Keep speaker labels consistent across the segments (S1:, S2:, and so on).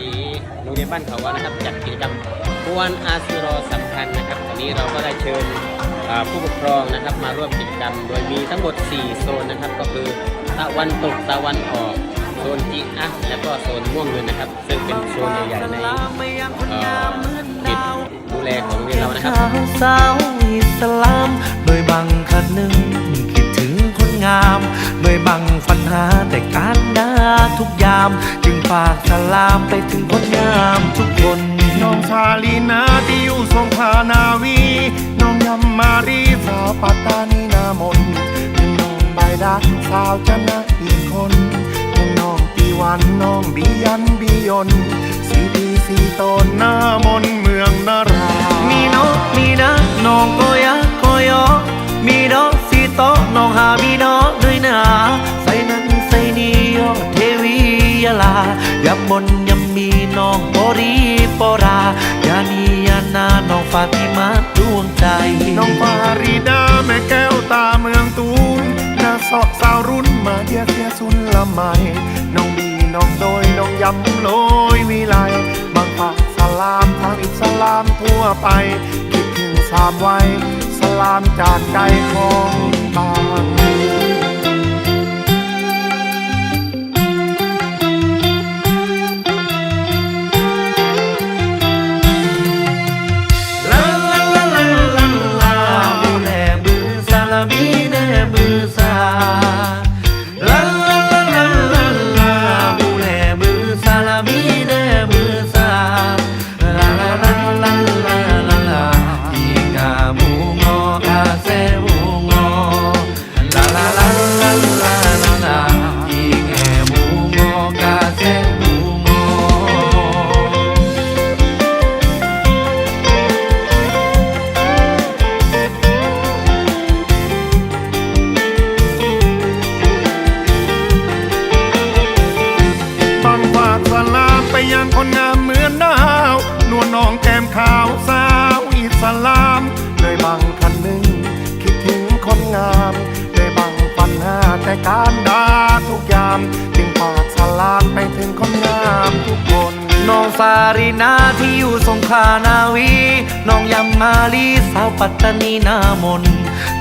S1: นี้โรงเรียนบ้านเขาว่านะครับจัดกิจกรรมกวนอาซูรอสำคัญนะครับวันนี้เราก็ได้เชิญผู้ปกครองนะครับมาร่วมกิจกรรม โดยมีทั้งหมด 4 โซนนะครับ ก็คือตะวันตกตะวันออกโซนจีอะและก็โซนม่วงเงินนะครับ ซึ่งเป็นโซนใหญ่ๆในเอ่อเขตดูแลของเรียนเรานะครับ
S2: สาวอิสลามโดยบางคันหนึ่งคิดถึงคนงามโดยบางฟันหาแต่การดาทุกยาม จึงฝากสลามไปถึงคนงามทุกคน
S3: น้องชาลีนาที่อยู่สงขลานาวี น้องยำมารีสาวปัตตานีนามนเป็นน้องใบดักสาวจันนะอีกคนเป็นน้องปีวันน้องบียันบียนสีดีสีตนหน้ามน รี
S2: ปรายานียานาน้องฟาติมาดวงใจ
S3: น้องฟารีดาแม่แก้วตาเมืองตูนนาเสาะสาวรุ่นมาเดียเสียสุนละไมน้องบีน้องโดยน้องยำโลยวิไลบางปากสลามทางอิสลามทั่วไป คิดถึงสามวัยสลามจากใจของบาง
S2: อาม
S3: ไปยังคนงามเหมือนดาวนวลน้องแก้มขาวสาวอิสลามเลยบังคันหนึ่ง คิดถึงคนงามเลยบังปัญหาแต่การดาทุกยาม จึงฝากสลามไปถึงคนงามทุกคน
S2: น้องฟารินาที่อยู่สงขลานาวี น้องยำมาลีสาวปัตตานีนามน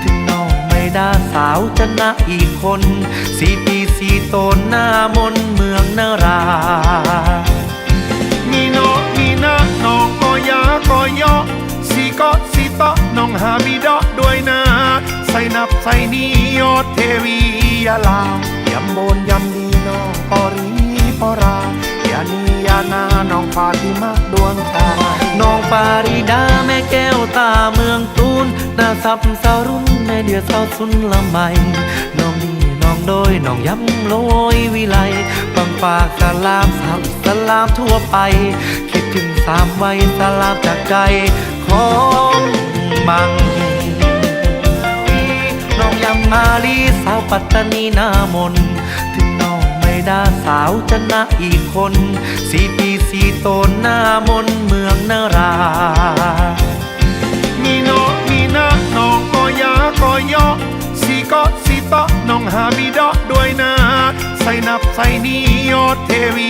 S2: ถึงน้องไม่ได้สาวจะนะอีกคน สีปีสีโตนหน้ามนเมืองนารา
S3: ใส่นียอดเทวียาลา ยำโบนยำดีน้องปอรีปอรายานียานาน้องฟาติมาดวงใจ
S2: น้องฟาริดาแม่แก้วตาเมืองตูนนาซับสาวรุ่นแม่เดือดสาวสุนละไมน้องนี่น้องโดยน้องยำโรยวิไลบังฝากสลามสาวสลามทั่วไป คิดถึงสามวัยสลามจากใจของบัง มาลีสาวปัตตานีนามน ถึงน้องไม่ได้สาวจะนะอีกคนสีปีสีโตนหน้ามนเมืองนารา
S3: มีน้องมีนะน้องก็ยาก็ยอสีก็สีตอน้องหาบีดอกด้วยนะ ใส่นับใส่นี้ยอดเทวี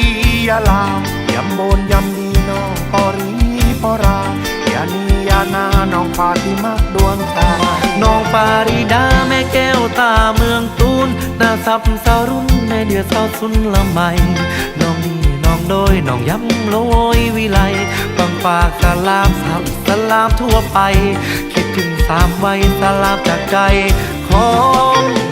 S3: ยาลายำโบนยำานาน้องฟาติมาดวงใจ
S2: น้องปาริดาแม่แก้วตาเมืองตูนน้าซับสาวรุ่นแม่เดือดสาวสุนละไมน้องนี่น้องโดยน้องย้ำโลยวิไลบังฝากสลามสาวสลามทั่วไป คิดถึงสามวัยสลามจากใจของ